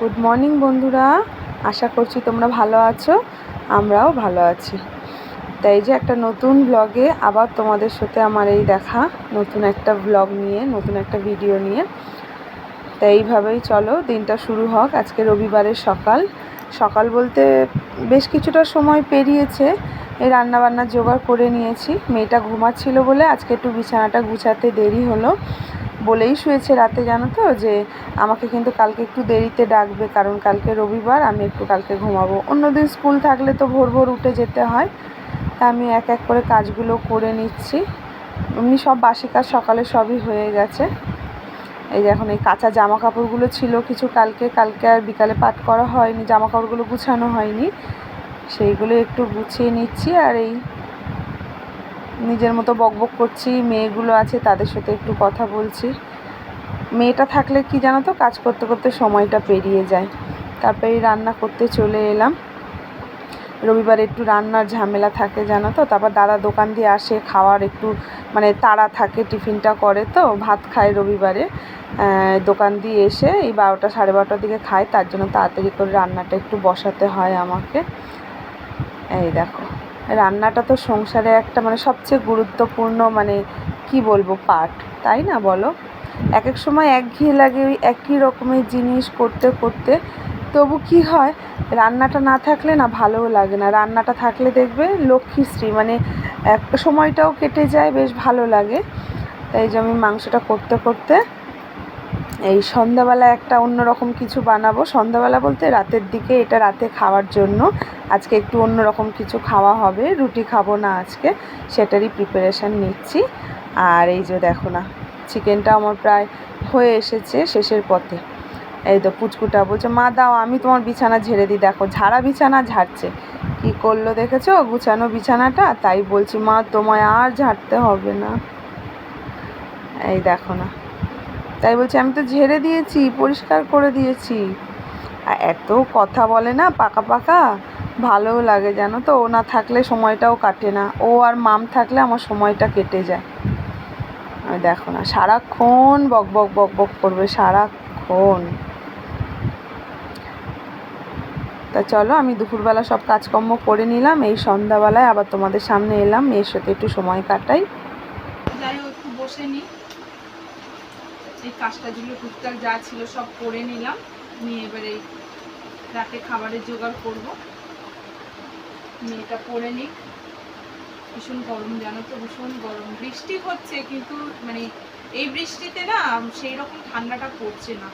Good morning বন্ধুরা। আশা করছি তোমরা ভালো আছো, আমরাও ভালো আছি। তাই যে একটা নতুন ব্লগে আবার তোমাদের সাথে আমার এই দেখা, নতুন একটা ব্লগ নিয়ে, নতুন একটা ভিডিও নিয়ে। তাই এইভাবেই চলো, দিনটা শুরু হোক। আজকে রবিবারের সকাল। সকাল বলতে বেশ কিছুটা সময় পেরিয়েছে। এই রান্নাবান্না জোগাড় করে নিয়েছি। মেয়েটা ঘুমাচ্ছিল বলে আজকে একটু বিছানাটা গুছাতে দেরি হলো। বলেই শুয়েছে রাতে, জানো তো, যে আমাকে কিন্তু কালকে একটু দেরিতে ডাকবে, কারণ কালকে রবিবার, আমি একটু কালকে ঘুমাবো। অন্যদিন স্কুল থাকলে তো ভোর ভোর উঠে যেতে হয়, তা আমি এক এক করে কাজগুলো করে নিচ্ছি। এমনি সব বাসি কাজ সকালে সবই হয়ে গেছে। এই যে এখন এই কাঁচা জামা কাপড়গুলো ছিল কিছু কালকে কালকে আর বিকালে পাট করা হয়নি জামা কাপড়গুলো গুছানো হয়নি, সেইগুলো একটু গুছিয়ে নিচ্ছি আর এই নিজের মতো বকবক করছি, মেয়েগুলো আছে তাদের সাথে একটু কথা বলছি। মেয়েটা থাকলে কি জানো তো, কাজ করতে করতে সময়টা পেরিয়ে যায়। তারপরে রান্না করতে চলে এলাম। রবিবার একটু রান্নার ঝামেলা থাকে জানো তো, তারপর দাদা দোকান দিয়ে আসে, খাওয়ার একটু মানে তাড়া থাকে, টিফিনটা করে তো, ভাত খায় রবিবারে। দোকান দিয়ে এসে এই বারোটা সাড়ে বারোটার দিকে খায়, তার জন্য তাড়াতাড়ি করে রান্নাটা একটু বসাতে হয় আমাকে। এই দেখো। রান্নাটা তো সংসারে একটা মানে সবচেয়ে গুরুত্বপূর্ণ মানে কি বলব পার্ট তাই না বলো? এক এক সময় একঘেয়ে লাগে ওই একই রকমের জিনিস করতে করতে। তবু কি হয়, রান্নাটা না থাকলে না ভালোও লাগে না। রান্নাটা থাকলে দেখবে লক্ষ্মীশ্রী মানে এক সময়টাও কেটে যায়, বেশ ভালো লাগে। তাই যে আমি মাংসটা করতে করতে এই সন্ধ্যাবেলা একটা অন্যরকম কিছু বানাবো। সন্ধ্যাবেলা বলতে রাতের দিকে এটা রাতে খাওয়ার জন্য। আজকে একটু অন্যরকম কিছু খাওয়া হবে। রুটি খাব না আজকে, সেটারই প্রিপারেশান নিচ্ছি। আর এই যে দেখো না চিকেনটা আমার প্রায় হয়ে এসেছে শেষের পথে। এই তো পুচকুটা বলছে, মা, দাও, আমি তোমার বিছানা ঝেড়ে দিই। দেখো, ঝাড়া বিছানা ঝাড়ছে। কি করল দেখেছ? গুছানো বিছানাটা? তাই বলছি, মা, তোমায় আর ঝাড়তে হবে না। এই দেখো না তাই বলছি, আমি তো ঝেড়ে দিয়েছি, পরিষ্কার করে দিয়েছি। আর এত কথা বলে না, পাকা পাকা। ভালোও লাগে, জানো তো, ও না থাকলে সময়টাও কাটে না। ও আর মাম থাকলে আমার সময়টা কেটে যায়। আমি দেখো না, সারাক্ষণ বক বক বক বক করবে, সারাক্ষণ। তা চলো, আমি দুপুরবেলা সব কাজকর্ম করে নিলাম। এই সন্ধ্যাবেলায় আবার তোমাদের সামনে এলাম, মেয়ের সাথে একটু সময় কাটাই। বসে নিই এই কাজটা যেগুলো টুকটাক যা ছিল সব করে নিলাম। নিয়ে এবারে রাতে খাবারের জোগাড় করব। মেয়েটা করে নিক। ভীষণ গরম, জানো তো? ভীষণ গরম। বৃষ্টি হচ্ছে কিন্তু মানে এই বৃষ্টিতে না সেই রকম ঠান্ডাটা পড়ছে না।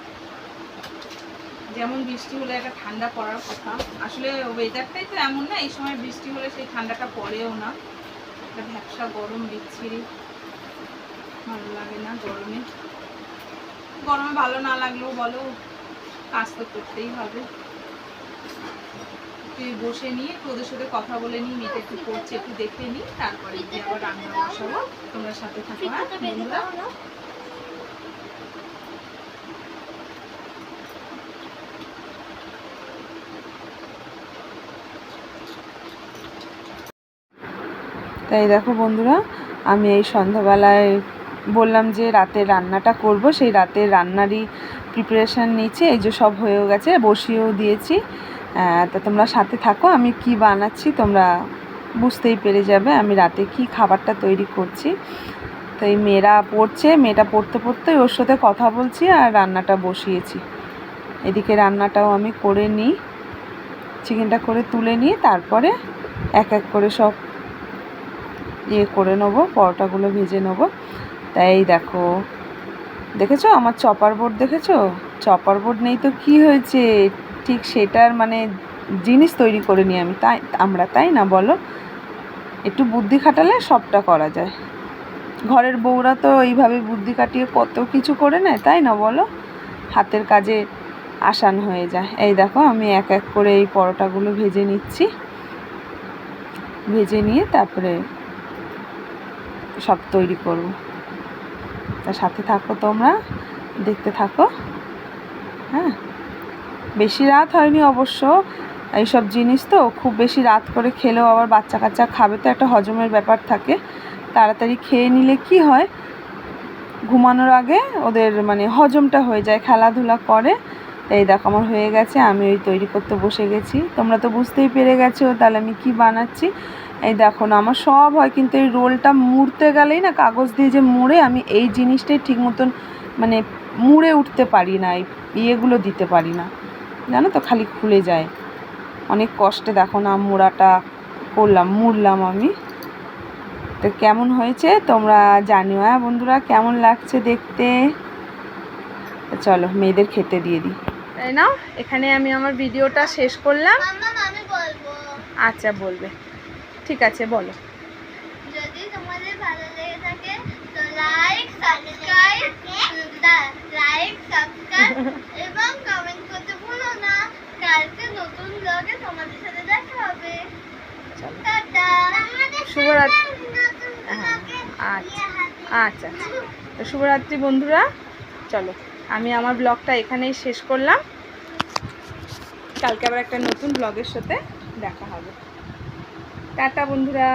যেমন বৃষ্টি হলে একটা ঠান্ডা পড়ার কথা। আসলে ওয়েদারটাই তো এমন না, এই সময় বৃষ্টি হলে সেই ঠান্ডাটা পড়েও না। একটা ভ্যাবসা গরম বিচ্ছিরি। ভালো লাগে না গরমে। গরমে ভালো না লাগলেও বলো কাজ তো করতেই হবে। তুই বসে নিয়ে তোদের সাথে কথা বলে নিই মেয়েটা একটু করছে একটু দেখে নিই তারপরে গিয়ে আবার রান্না বসাবো। তোমরা সাথে থাকো হ্যাঁ বন্ধুরা? তাই দেখো বন্ধুরা আমি এই সন্ধ্যাবেলায় বললাম যে রাতের রান্নাটা করব, সেই রাতের রান্নারই প্রিপারেশান নিচ্ছি এই যে সব হয়েও গেছে, বসিয়েও দিয়েছি। তা তোমরা সাথে থাকো, আমি কি বানাচ্ছি তোমরা বুঝতেই পেরে যাবে, আমি রাতে কি খাবারটা তৈরি করছি। তো এই মেয়েরা পড়ছে, মেয়েটা পড়তে পড়তে ওর সাথে কথা বলছি আর রান্নাটা বসিয়েছি। এদিকে রান্নাটাও আমি করে নিই, চিকেনটা করে তুলে নিয়ে তারপরে এক এক করে সব ইয়ে করে নেব, পরোটাগুলো ভেজে নেব। তাই এই দেখো। দেখেছ? আমার চপার বোর্ড দেখেছ? চপার বোর্ড নেই তো কি হয়েছে? ঠিক সেটার মানে জিনিস তৈরি করে নিই আমি। তাই, আমরা তাই না বলো? একটু বুদ্ধি খাটালে সবটা করা যায়। ঘরের বউরা তো এইভাবে বুদ্ধি কাটিয়ে কত কিছু করে নেয়, তাই না বলো? হাতের কাজে আসান হয়ে যায়। এই দেখো, আমি এক এক করে এই পরোটাগুলো ভেজে নিচ্ছি। ভেজে নিয়ে তারপরে সব তৈরি করব। তার সাথে থাকো তোমরা, দেখতে থাকো। হ্যাঁ? বেশি রাত হয়নি অবশ্য, এইসব জিনিস তো, খুব বেশি রাত করে খেলেও আবার বাচ্চা কাচ্চা খাবে তো একটা হজমের ব্যাপার থাকে। তাড়াতাড়ি খেয়ে নিলে কি হয়? ঘুমানোর আগে ওদের মানে হজমটা হয়ে যায়, খেলাধুলা করে। এই দেখো আমার হয়ে গেছে, আমি ওই তৈরি করতে বসে গেছি। তোমরা তো বুঝতেই পেরে গেছো, তাহলে আমি কি বানাচ্ছি? এই দেখো না আমার সব হয় কিন্তু এই রোলটা মুড়তে গেলেই না কাগজ দিয়ে যে মুড়ে আমি এই জিনিসটাই ঠিক মতন মানে মুড়ে উঠতে পারি না এই ইয়েগুলো দিতে পারি না। জানো তো খালি খুলে যায়। অনেক কষ্টে দেখো না মুড়াটা করলাম মুড়লাম আমি। তো কেমন হয়েছে তোমরা জানিও হ্যাঁ বন্ধুরা? কেমন লাগছে দেখতে? চলো মেয়েদের খেতে দিয়ে দিই। তাই না এখানে আমি আমার ভিডিওটা শেষ করলাম। আচ্ছা বলবে। ঠিক আছে বলো। যদি তোমাদের ভালো লেগে থাকে তো লাইক সাবস্ক্রাইব লাইক সাবস্ক্রাইব এবং কমেন্ট করতে ভুলো না। কালকে নতুন ব্লগে তোমাদের সাথে দেখা হবে। টাটা। শুভরাত্রি। হ্যাঁ, আচ্ছা আচ্ছা আচ্ছা। তো শুভরাত্রি বন্ধুরা। চলো আমি আমার ব্লগটা এখানেই শেষ করলাম। কালকে আবার একটা নতুন ব্লগের সাথে দেখা হবে। টাটা বন্ধুরা।